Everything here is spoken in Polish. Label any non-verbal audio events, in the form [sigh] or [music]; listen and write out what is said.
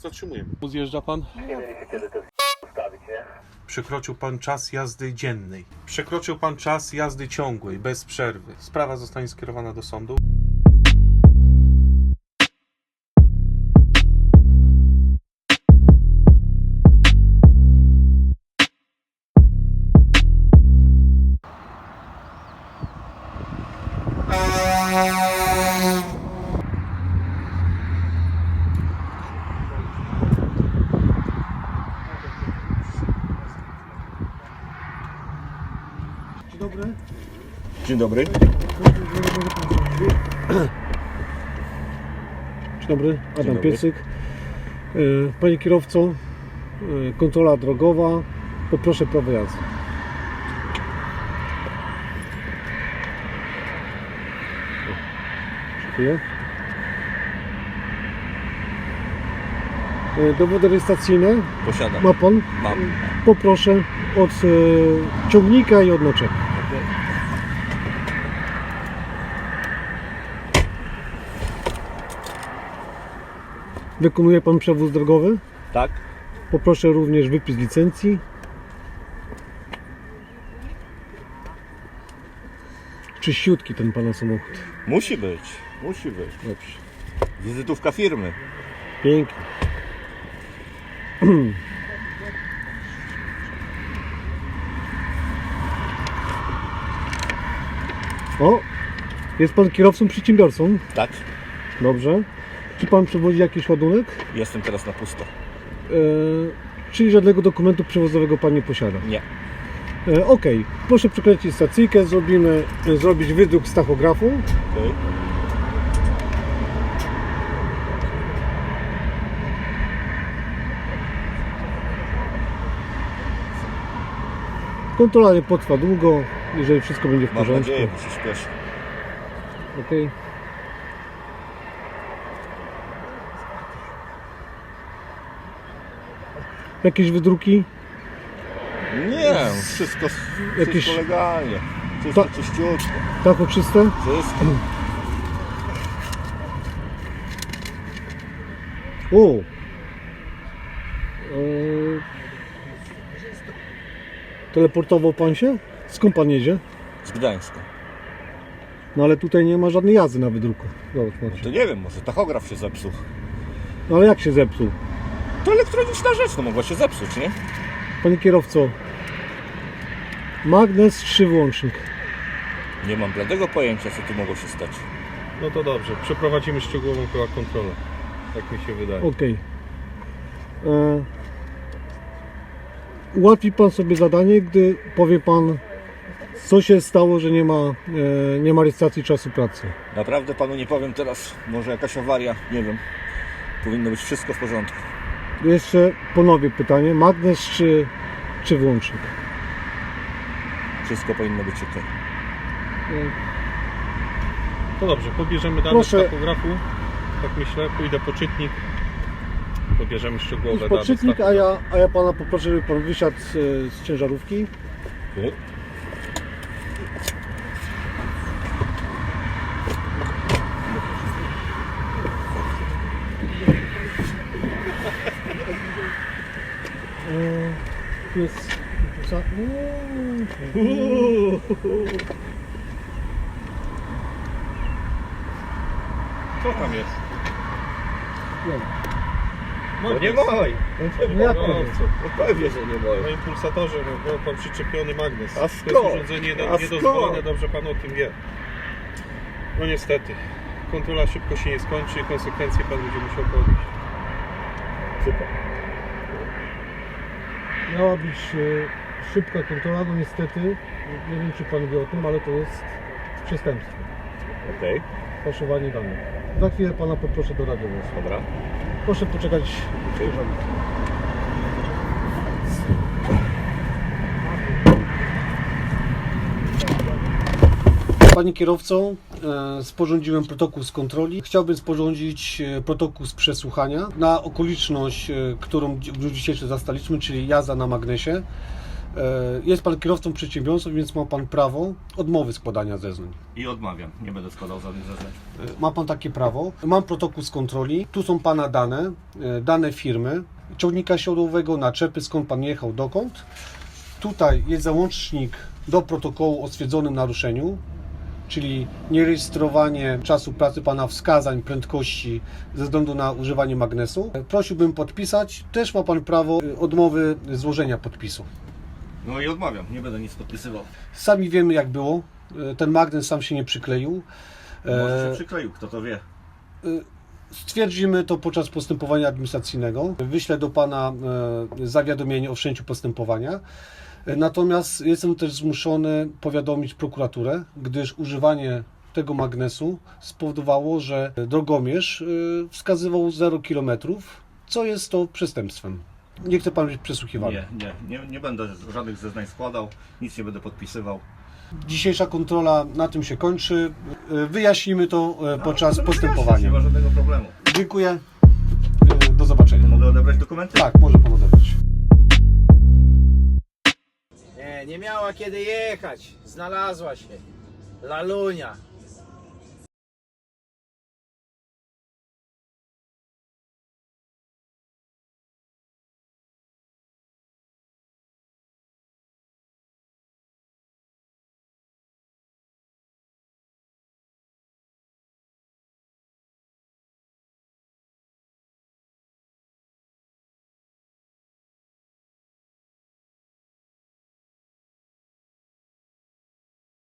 Zatrzymujemy. Zjeżdża pan? Przekroczył pan czas jazdy dziennej. Przekroczył pan czas jazdy ciągłej, bez przerwy. Sprawa zostanie skierowana do sądu. Dzień dobry. Dzień dobry, Adam dobry. Piecyk. E, Panie kierowco, e, kontrola drogowa, poproszę prawo jazdy. Dziękuję. E, Dowody rejestracyjne Posiadam. ma Pan? Mam. Poproszę od ciągnika i od naczepy. Wykonuje Pan przewóz drogowy? Tak? Poproszę również wypis licencji. Czyściutki ten Pana samochód. Musi być. Musi być. Dobrze. Wizytówka firmy. Pięknie. [clears throat] O! Jest Pan kierowcą przedsiębiorcą? Tak? Dobrze. Czy Pan przewozi jakiś ładunek? Jestem teraz na pusto. E, czyli żadnego dokumentu przewozowego Pan nie posiada? Nie. E, ok. Proszę przekręcić stacyjkę. Zrobimy, e, zrobić wydruk z tachografu. Okej. Kontrola nie potrwa długo, jeżeli wszystko będzie w Mam porządku. nadzieję, bo się śpieszy. Okej. Jakieś wydruki? Nie, wszystko, Jakieś- wszystko legalnie. Wszystko To- czyściutko. Tacho czyste? Wszystko. [clears throat] O! Eee, teleportował pan się? Skąd pan jedzie? Z Gdańska. No ale tutaj nie ma żadnej jazdy na wydruku. Zobacz, Marcin. To nie wiem, może tachograf się zepsuł. No ale jak się zepsuł? To elektroniczna rzecz, no mogła się zepsuć, nie? Panie kierowco, magnes czy włącznik? Nie mam bladego pojęcia, co tu mogło się stać. No to dobrze. Przeprowadzimy szczegółową chyba kontrolę. Tak mi się wydaje. Okej. E, Ułatwi pan sobie zadanie, gdy powie pan, co się stało, że nie ma, e, nie ma rejestracji czasu pracy. Naprawdę panu nie powiem teraz, może jakaś awaria, nie wiem. Powinno być wszystko w porządku. Jeszcze ponownie pytanie, magnes czy, czy włącznik? Wszystko powinno być ok. To dobrze, pobierzemy dane Proszę. z tachografu. Tak myślę, pójdę po czytnik. Pobierzemy szczegółowe Już dane. z poczytnik, a tachografu. ja, a ja pana poproszę, żeby pan wysiadł z, z ciężarówki. Okay. E, za- Uuu. Co tam jest? No nie moj! No jak to No, jest? co? No pewnie, że nie Na moj. impulsatorze no, był pan przyczepiony magnes. A To jest skąd? urządzenie A niedozwolone, skąd? dobrze pan o tym wie. No niestety. Kontrola szybko się nie skończy i konsekwencje pan będzie musiał ponieść. Super. Miała być szybka kontrola, no niestety, nie wiem czy pan wie o tym, ale to jest przestępstwo. Okej, Fałszowanie danych. Za chwilę pana poproszę do radiowozu. dobra. Proszę poczekać. Panie kierowco, sporządziłem protokół z kontroli. Chciałbym sporządzić e, protokół z przesłuchania na okoliczność, e, którą w dniu dzisiejszym zastaliśmy, czyli jazda na magnesie. E, Jest pan kierowcą przedsiębiorstwa, więc ma pan prawo odmowy składania zeznań. I odmawiam, nie będę składał żadnych zeznań. E, Ma pan takie prawo. Mam protokół z kontroli. Tu są pana dane, e, dane firmy, ciągnika siodłowego, naczepy, skąd pan jechał, dokąd. Tutaj jest załącznik do protokołu o stwierdzonym naruszeniu, czyli nierejestrowanie czasu pracy pana wskazań, prędkości ze względu na używanie magnesu. Prosiłbym podpisać. Też ma pan prawo e, odmowy złożenia podpisu. No i odmawiam, nie będę nic podpisywał. Sami wiemy jak było. E, Ten magnes sam się nie przykleił. Może się E, przykleił, kto to wie. Stwierdzimy to podczas postępowania administracyjnego. Wyślę do Pana e, zawiadomienie o wszczęciu postępowania. E, Natomiast jestem też zmuszony powiadomić prokuraturę, gdyż używanie tego magnesu spowodowało, że drogomierz e, wskazywał 0 km, co jest to przestępstwem. Nie chce Pan być przesłuchiwany. Nie, nie, nie, nie będę żadnych zeznań składał, nic nie będę podpisywał. Dzisiejsza kontrola na tym się kończy. E, Wyjaśnimy to e, podczas wyjaśnić, postępowania. Nie ma żadnego problemu. Dziękuję. E, Do zobaczenia. Mogę odebrać dokumenty? Tak, może pan odebrać. Nie, nie miała kiedy jechać. Znalazła się. Lalunia.